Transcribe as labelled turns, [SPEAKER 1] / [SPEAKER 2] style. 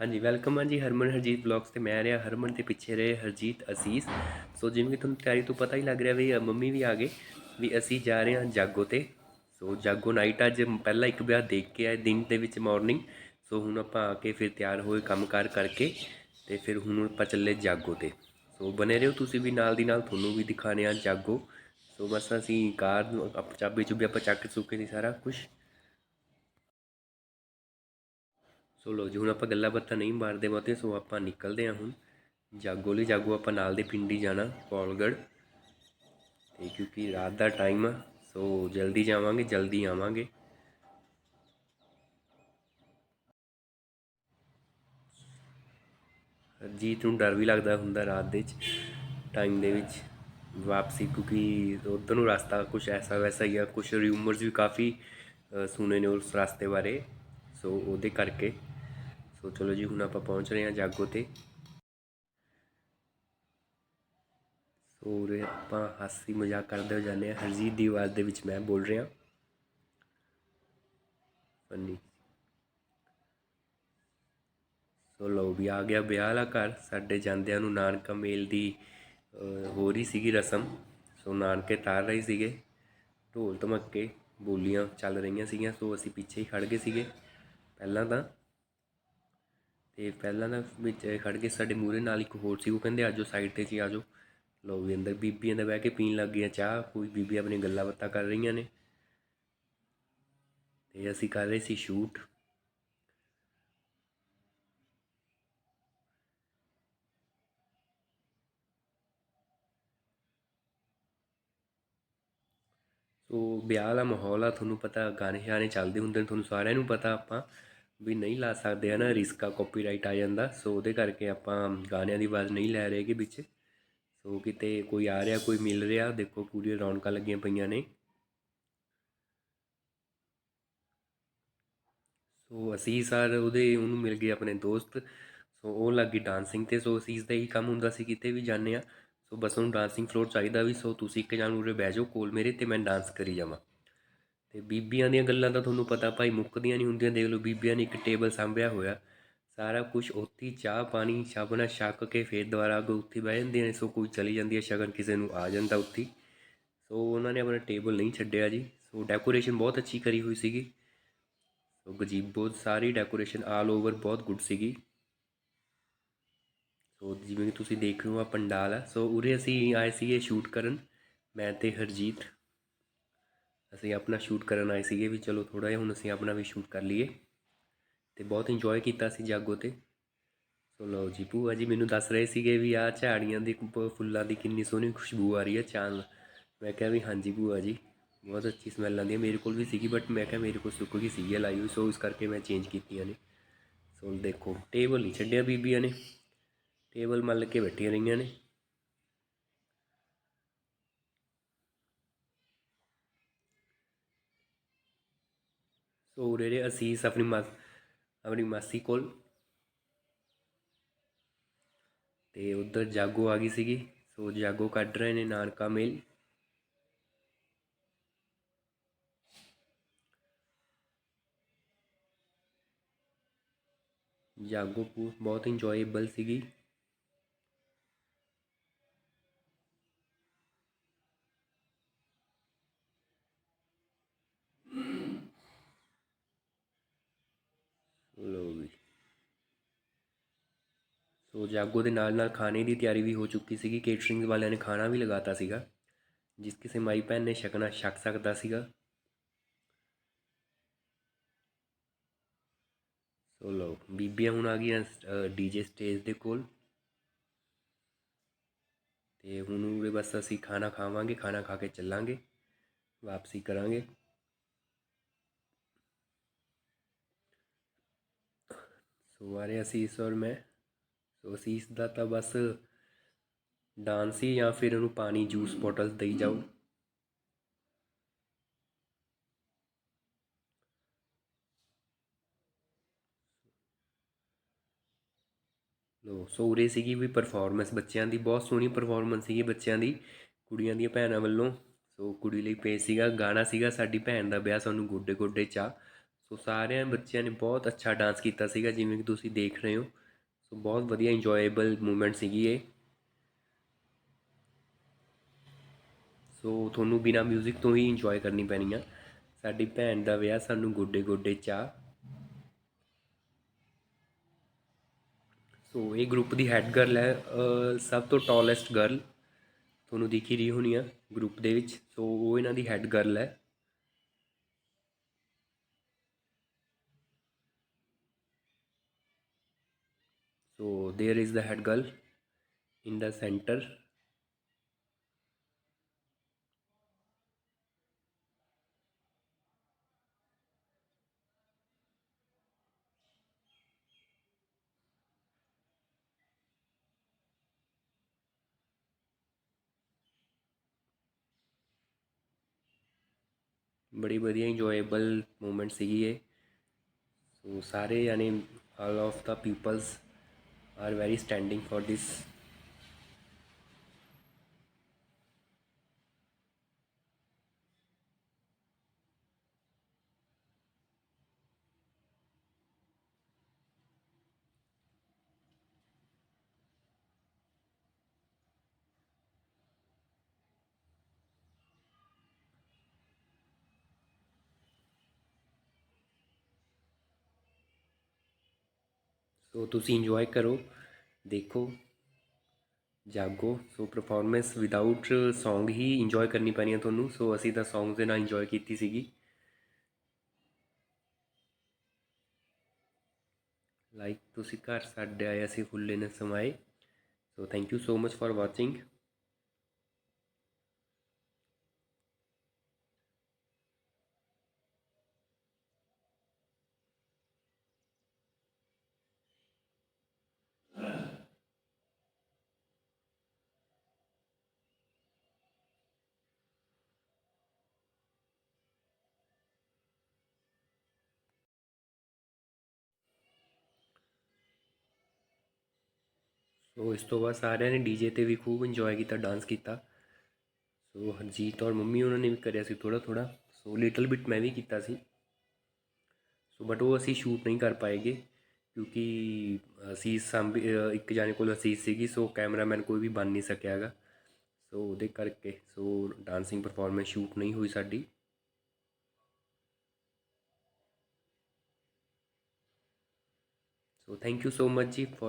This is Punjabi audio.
[SPEAKER 1] ਹਾਂਜੀ ਵੈਲਕਮ ਹਾਂ ਜੀ ਹਰਮਨ ਹਰਜੀਤ ਬਲੌਗਸ ਤੇ ਮੈਂ ਰਿਹਾ ਹਰਮਨ ਤੇ ਪਿੱਛੇ ਰਹੇ ਹਰਜੀਤ ਅਸੀਸ। ਸੋ ਜਿਵੇਂ ਕਿ ਤੁਹਾਨੂੰ ਤਿਆਰੀ ਤੋਂ ਪਤਾ ਹੀ ਲੱਗ ਰਿਹਾ ਵੀ ਮੰਮੀ ਵੀ ਆ ਗਏ, ਵੀ ਅਸੀਂ ਜਾ ਰਹੇ ਹਾਂ ਜਾਗੋ ਤੇ। ਸੋ ਜਾਗੋ ਨਾਈਟ ਅੱਜ ਪਹਿਲਾਂ ਇੱਕ ਵਿਆਹ ਦੇਖ ਕੇ ਆਏ ਦਿਨ ਦੇ ਵਿੱਚ ਮਾਰਨਿੰਗ ਸੋ ਹੁਣ ਆਪਾਂ ਆ ਕੇ ਫਿਰ ਤਿਆਰ ਹੋਏ ਕੰਮਕਾਰ ਕਰਕੇ ਤੇ ਫਿਰ ਹੁਣ ਆਪਾਂ ਚੱਲੇ ਜਾਗੋ ਤੇ। ਸੋ ਬਨੇ ਰਹੋ ਤੁਸੀਂ ਵੀ ਨਾਲ ਦੀ ਨਾਲ ਤੁਹਾਨੂੰ ਵੀ ਦਿਖਾਣੇ ਆ ਜਾਗੋ। ਸੋ ਬਸ ਅਸੀਂ ਕਾਰ ਨੂੰ ਚਾਬੀ ਚੁਬੀ ਆਪਾਂ ਚੱਕ ਚੁੱਕੇ ਸੀ ਸਾਰਾ ਕੁਝ ਸੋ ਲੋ ਜੀ, ਹੁਣ ਆਪਾਂ ਗੱਲਾਂ ਬਾਤਾਂ ਨਹੀਂ ਮਾਰਦੇ ਬਹੁਤੇ, ਸੋ ਆਪਾਂ ਨਿਕਲਦੇ ਹਾਂ ਹੁਣ। ਜਾਗੋ ਲਈ, ਜਾਗੋ ਆਪਾਂ ਨਾਲ ਦੇ ਪਿੰਡ ਹੀ ਜਾਣਾ ਪੌਲਗੜ ਤੇ ਕਿਉਂਕਿ ਰਾਤ ਦਾ ਟਾਈਮ ਆ, ਸੋ ਜਲਦੀ ਜਾਵਾਂਗੇ, ਜਲਦੀ ਆਵਾਂਗੇ। ਜੀਤ ਨੂੰ ਡਰ ਵੀ ਲੱਗਦਾ ਹੁੰਦਾ ਰਾਤ ਦੇ ਵਿੱਚ ਟਾਈਮ ਦੇ ਵਿੱਚ ਵਾਪਸੀ, ਕਿਉਂਕਿ ਉਧਰ ਨੂੰ ਰਸਤਾ ਕੁਝ ਐਸਾ ਵੈਸਾ ਹੀ ਆ ਕੁਝ ਰਿਊਮਰਸ ਵੀ ਕਾਫੀ ਸੁਣੇ ਨੇ ਉਸ ਰਸਤੇ ਬਾਰੇ। ਸੋ ਉਹਦੇ ਕਰਕੇ ਸੋ ਚਲੋ ਜੀ, ਹੁਣ ਆਪਾਂ ਪਹੁੰਚ ਰਹੇ ਹਾਂ ਜਾਗੋ ਤੇ। ਸੋ ਉਰੇ ਆਪਾਂ ਹਾਸੀ ਮਜ਼ਾਕ ਕਰਦੇ ਹੋ ਜਾਂਦੇ ਹਾਂ। ਹਰਜੀਤ ਦੀ ਆਵਾਜ਼ ਦੇ ਵਿੱਚ ਮੈਂ ਬੋਲ ਰਿਹਾ। ਫੰਨੀ ਸੋ ਲਓ ਵੀ ਆ ਗਿਆ ਵਿਆਹ ਵਾਲਾ ਘਰ। ਸਾਡੇ ਜਾਂਦਿਆਂ ਨੂੰ ਨਾਨਕਾ ਮੇਲ ਦੀ ਹੋ ਰਹੀ ਸੀਗੀ ਰਸਮ। ਸੋ ਨਾਨਕੇ ਤਾਰ ਰਹੇ ਸੀਗੇ। ਢੋਲ ਧਮੱਕੇ, ਬੋਲੀਆਂ ਚੱਲ ਰਹੀਆਂ ਸੀਗੀਆਂ। ਸੋ ਅਸੀਂ ਪਿੱਛੇ ਹੀ ਖੜ ਗਏ ਸੀਗੇ। ਪਹਿਲਾਂ ਤਾਂ ਤੇ ਪਹਿਲਾਂ ਤਾਂ ਵਿੱਚ ਖੜ ਕੇ ਸਾਡੇ ਮੂਹਰੇ ਨਾਲ ਇੱਕ ਹੋਰ ਸੀ, ਉਹ ਕਹਿੰਦੇ ਆਜੋ ਸਾਈਡ ਤੇ ਜੀ ਆਜੋ ਲਓ ਵੀ ਅੰਦਰ ਬੀਬੀਆਂ ਦਾ ਬਹਿ ਕੇ ਪੀਣ ਲੱਗ ਗਈਆਂ ਚਾਹ, ਕੋਈ ਬੀਬੀ ਆਪਣੀ ਗੱਲਾਂ ਬਾਤਾਂ ਕਰ ਰਹੀਆਂ ਨੇ। ਤੇ ਅਸੀਂ ਕਰ ਰਹੇ ਸੀ ਸ਼ੂਟ ਸੋ ਵਿਆਹ ਦਾ ਮਾਹੌਲ ਆ, ਤੁਹਾਨੂੰ ਪਤਾ ਗਾਣੇ ਸ਼ਾਣੇ ਚੱਲਦੇ ਹੁੰਦੇ ਨੇ, ਤੁਹਾਨੂੰ ਸਾਰਿਆਂ ਨੂੰ ਪਤਾ ਆਪਾਂ। ਵੀ ਨਹੀਂ ਲਾ ਸਕਦੇ, ਹਨਾ? ਰਿਸਕ ਆ ਕਾਪੀਰਾਈਟ ਆ ਜਾਂਦਾ। ਸੋ ਉਹਦੇ ਕਰਕੇ ਆਪਾਂ ਗਾਣਿਆਂ ਦੀ ਆਵਾਜ਼ ਨਹੀਂ ਲੈ ਰਹੇਗੇ ਵਿੱਚ। ਸੋ ਕਿਤੇ ਕੋਈ ਆ ਰਿਹਾ, ਕੋਈ ਮਿਲ ਰਿਹਾ, ਦੇਖੋ ਪੂਰੀ ਰੌਣਕਾਂ ਲੱਗੀਆਂ ਪਈਆਂ ਨੇ। ਸੋ ਅਸੀਂ ਸਰ ਉਹਦੇ, ਉਹਨੂੰ ਮਿਲ ਗਏ ਆਪਣੇ ਦੋਸਤ। ਸੋ ਉਹ ਲੱਗੀ ਡਾਂਸਿੰਗ ਤੇ। ਸੋ ਅਸੀਸ ਦਾ ਹੀ ਕੰਮ ਹੁੰਦਾ ਸੀ, ਕਿਤੇ ਵੀ ਜਾਂਦੇ ਆ ਸੋ ਬਸ ਉਹਨੂੰ ਡਾਂਸਿੰਗ ਫਲੋਰ ਚਾਹੀਦਾ ਵੀ। ਸੋ ਤੁਸੀਂ ਇੱਕ ਜਾਨ ਉਰੇ ਬਹਿ ਜਾਓ ਕੋਲ ਮੇਰੇ ਤੇ ਮੈਂ ਡਾਂਸ ਕਰੀ ਜਾਵਾਂ। ਤੇ ਬੀਬੀਆਂ ਦੀਆਂ ਗੱਲਾਂ ਤਾਂ ਤੁਹਾਨੂੰ ਪਤਾ ਭਾਈ ਮੁੱਕਦੀਆਂ ਨਹੀਂ ਹੁੰਦੀਆਂ, ਦੇਖ ਲਓ ਬੀਬੀਆਂ ਨੇ ਇੱਕ ਟੇਬਲ ਸਾਂਭਿਆ ਹੋਇਆ, ਸਾਰਾ ਕੁਝ ਉੱਥੇ ਹੀ ਚਾਹ ਪਾਣੀ ਸ਼ਾਬਣਾ ਛੱਕ ਕੇ ਫੇਰ ਦੁਬਾਰਾ ਅੱਗੇ ਉੱਥੇ ਬਹਿ ਜਾਂਦੀਆਂ ਨੇ, ਸੋ ਕੋਈ ਚਲੀ ਜਾਂਦੀ ਹੈ, ਸ਼ਗਨ ਕਿਸੇ ਨੂੰ ਆ ਜਾਂਦਾ ਉੱਥੇ ਸੋ ਉਹਨਾਂ ਨੇ ਆਪਣਾ ਟੇਬਲ ਨਹੀਂ ਛੱਡਿਆ ਜੀ, ਸੋ ਡੈਕੋਰੇਸ਼ਨ ਬਹੁਤ ਅੱਛੀ ਕਰੀ ਹੋਈ ਸੀਗੀ। ਸੋ ਗਜੀਬੋ ਸਾਰੀ ਡੈਕੋਰੇਸ਼ਨ ਆਲ ਓਵਰ ਬਹੁਤ ਗੁੱਡ ਸੀਗੀ। ਸੋ ਜਿਵੇਂ ਕਿ ਤੁਸੀਂ ਦੇਖ ਰਹੇ ਹੋ ਆ ਪੰਡਾਲ ਆ, ਸੋ ਉਰੇ ਅਸੀਂ ਆਏ ਸੀਗੇ ਸ਼ੂਟ ਕਰਨ, ਮੈਂ ਤੇ ਹਰਜੀਤ। ਅਸੀਂ ਆਪਣਾ ਸ਼ੂਟ ਕਰਨ ਆਏ ਸੀਗੇ ਵੀ ਚਲੋ ਥੋੜਾ ਜਿਹਾ ਹੁਣ ਅਸੀਂ ਆਪਣਾ ਵੀ ਸ਼ੂਟ ਕਰ ਲਈਏ ਤੇ ਬਹੁਤ ਇੰਜੋਏ ਕੀਤਾ ਸੀ ਜਾਗੋ ਤੇ। ਸੋ ਲਓ ਜੀ, ਭੂਆ ਜੀ ਮੈਨੂੰ ਦੱਸ ਰਹੇ ਸੀਗੇ ਵੀ ਆਹ ਝਾੜੀਆਂ ਦੀ ਫੁੱਲਾਂ ਦੀ ਕਿੰਨੀ ਸੋਹਣੀ ਖੁਸ਼ਬੂ ਆ ਰਹੀ ਹੈ ਚਾਂਦ ਮੈਂ ਕਿਹਾ ਵੀ ਹਾਂਜੀ ਭੂਆ ਜੀ, ਬਹੁਤ ਅੱਛੀ ਸਮੈਲ ਆਉਂਦੀ ਹੈ। ਮੇਰੇ ਕੋਲ ਵੀ ਸੀਗੀ ਬਟ ਮੈਂ ਕਿਹਾ ਮੇਰੇ ਕੋਲ ਸੁੱਕ ਗਈ ਸੀਗੀ ਇਹ ਲਾਈ ਹੋਈ, ਸੋ ਇਸ ਕਰਕੇ ਮੈਂ ਚੇਂਜ ਕੀਤੀਆਂ ਨੇ। ਸੋ ਦੇਖੋ ਟੇਬਲ ਨਹੀਂ ਛੱਡਿਆ ਬੀਬੀਆਂ ਨੇ। ਟੇਬਲ ਮੱਲ ਕੇ ਬੈਠੀਆਂ ਰਹੀਆਂ ਨੇ। ਸੋ ਉਰੇ ਦੇ ਅਸੀਸ ਆਪਣੀ ਮਾਂ, ਆਪਣੀ ਮਾਸੀ ਕੋਲ। ਤੇ ਉਧਰ ਜਾਗੋ ਆ ਗਈ ਸੀਗੀ। ਸੋ ਜਾਗੋ ਕੱਢ ਰਹੇ ਨੇ ਨਾਨਕਾ ਮੇਲ। ਜਾਗੋ ਪੂ- ਬਹੁਤ ਇੰਜੋਏਬਲ ਸੀਗੀ ਲੋ ਵੀ ਸੋ ਜਾਗੋ ਦੇ ਨਾਲ ਨਾਲ ਖਾਣੇ ਦੀ ਤਿਆਰੀ ਵੀ ਹੋ ਚੁੱਕੀ ਸੀਗੀ। ਕੇਟਰਿੰਗ ਵਾਲਿਆਂ ਨੇ ਖਾਣਾ ਵੀ ਲਗਾਤਾ ਸੀਗਾ। ਜਿਸ ਕਿਸੇ ਮਾਈ ਭੈਣ ਨੇ ਛਕਣਾ ਛਕ ਸਕਦਾ ਸੀਗਾ। ਸੋ ਲੋ ਬੀਬੀਆਂ ਹੁਣ ਆ ਗਈਆਂ ਡੀਜੇ ਸਟੇਜ ਦੇ ਕੋਲ। ਤੇ ਹੁਣ ਉਰੇ ਬਸ ਅਸੀਂ ਖਾਣਾ ਖਾਵਾਂਗੇ, ਖਾਣਾ ਖਾ ਕੇ ਚੱਲਾਂਗੇ, ਵਾਪਸੀ ਕਰਾਂਗੇ। ਸੋ ਆ ਰਹੇ ਇਸ ਔਰ ਮੈਂ। ਸੋ ਅਸੀਸ ਦਾ ਤਾਂ ਬਸ ਡਾਂਸ ਹੀ ਜਾਂ ਫਿਰ ਉਹਨੂੰ ਪਾਣੀ ਜੂਸ ਬੋਟਲ ਦੇਈ ਜਾਓ। ਲੋ, ਸੋ ਉਰੇ ਸੀਗੀ ਵੀ ਪਰਫਾਰਮੈਂਸ ਬੱਚਿਆਂ ਦੀ, ਬਹੁਤ ਸੋਹਣੀ ਪਰਫਾਰਮੈਂਸ ਸੀਗੀ ਬੱਚਿਆਂ ਦੀ, ਕੁੜੀਆਂ ਦੀਆਂ ਭੈਣਾਂ ਵੱਲੋਂ। ਸੋ ਕੁੜੀ ਲਈ ਪੇ ਸੀਗਾ, ਗਾਣਾ ਸੀਗਾ, ਸਾਡੀ ਭੈਣ ਦਾ ਵਿਆਹ, ਸਾਨੂੰ ਗੋਡੇ ਗੋਡੇ ਚਾ ਸੋ ਸਾਰਿਆਂ ਬੱਚਿਆਂ ਨੇ ਬਹੁਤ ਅੱਛਾ ਡਾਂਸ ਕੀਤਾ ਸੀਗਾ, ਜਿਵੇਂ ਕਿ ਤੁਸੀਂ ਦੇਖ ਰਹੇ ਹੋ। ਸੋ ਬਹੁਤ ਵਧੀਆ ਇੰਜੋਏਬਲ ਮੂਮੈਂਟ ਸੀਗੀ ਇਹ ਸੋ ਤੁਹਾਨੂੰ ਬਿਨਾ 뮤직 ਤੋਂ ਹੀ ਇੰਜੋਏ ਕਰਨੀ ਪੈਣੀ ਆ ਸਾਡੀ ਭੈਣ ਦਾ ਵਿਆਹ ਸਾਨੂੰ ਗੋਡੇ ਗੋਡੇ ਚਾਹ ਸੋ ਇਹ ਗਰੁੱਪ ਦੀ ਹੈੱਡ ਗਰਲ ਹੈ ਸਭ ਤੋਂ ਟਾਲੈਸਟ ਗਰਲ ਤੁਹਾਨੂੰ ਦਿਖ ਰਹੀ ਹੋਣੀ ਆ ਗਰੁੱਪ ਦੇ ਵਿੱਚ ਸੋ ਉਹ ਇਹਨਾਂ ਦੀ ਹੈੱਡ ਗਰਲ ਹੈ so, there is the head girl in the center. ਬੜੀ ਵਧੀਆ ਇੰਜੋਏਬਲ ਮੂਮੈਂਟ ਸੀਗੀ ਇਹ ਸੋ ਸਾਰੇ ਯਾਨੀ all of the peoples are very standing for this so ਤੁਸੀਂ ਇੰਜੋਏ ਕਰੋ, ਦੇਖੋ, ਜਾਗੋ। ਸੋ ਪਰਫਾਰਮੈਂਸ ਵਿਦਆਊਟ Song ਹੀ ਇੰਜੋਏ ਕਰਨੀ ਪੈਣੀ ਹੈ ਤੁਹਾਨੂੰ। ਸੋ ਅਸੀਂ ਤਾਂ Songs ਦੇ ਨਾਲ ਇੰਜੋਏ ਕੀਤੀ ਸੀਗੀ। ਲਾਈਕ ਤੁਸੀਂ ਘਰ ਸਾਡੇ ਆਏ ਅਸੀਂ ਫੁੱਲੇ ਨੇ ਸਮਾਏ। So thank you so much for watching so ਇਸ ਤੋਂ ਬਾਅਦ ਸਾਰਿਆਂ ਨੇ ਡੀਜੇ ਤੇ ਵੀ ਖੂਬ ਇੰਜੋਏ ਕੀਤਾ ਡਾਂਸ ਕੀਤਾ। ਸੋ ਹਰਜੀਤ ਔਰ ਮੰਮੀ ਉਹਨਾਂ ਨੇ ਵੀ ਕਰਿਆ ਸੀ ਥੋੜਾ ਥੋੜਾ ਸੋ ਲਿਟਲ ਬਿਟ ਮੈਂ ਵੀ ਕੀਤਾ ਸੀ। ਸੋ ਬਟ ਉਹ ਅਸੀਂ ਸ਼ੂਟ ਨਹੀਂ ਕਰ ਪਾਏਗੇ ਕਿਉਂਕਿ ਅਸੀਸ ਸਾਂਭੀ ਇੱਕ ਜਾਣੇ ਕੋਲ ਅਸੀਸ ਸੀਗੀ ਸੋ ਕੈਮਰਾਮੈਨ ਕੋਈ ਵੀ ਬਣ ਨਹੀਂ ਸਕਿਆਗਾ ਸੋ ਉਹਦੇ ਕਰਕੇ ਸੋ ਡਾਂਸਿੰਗ ਪਰਫਾਰਮੈਂਸ ਸ਼ੂਟ ਨਹੀਂ ਹੋਈ ਸਾਡੀ। So thank you so much ਜੀ ਫॉर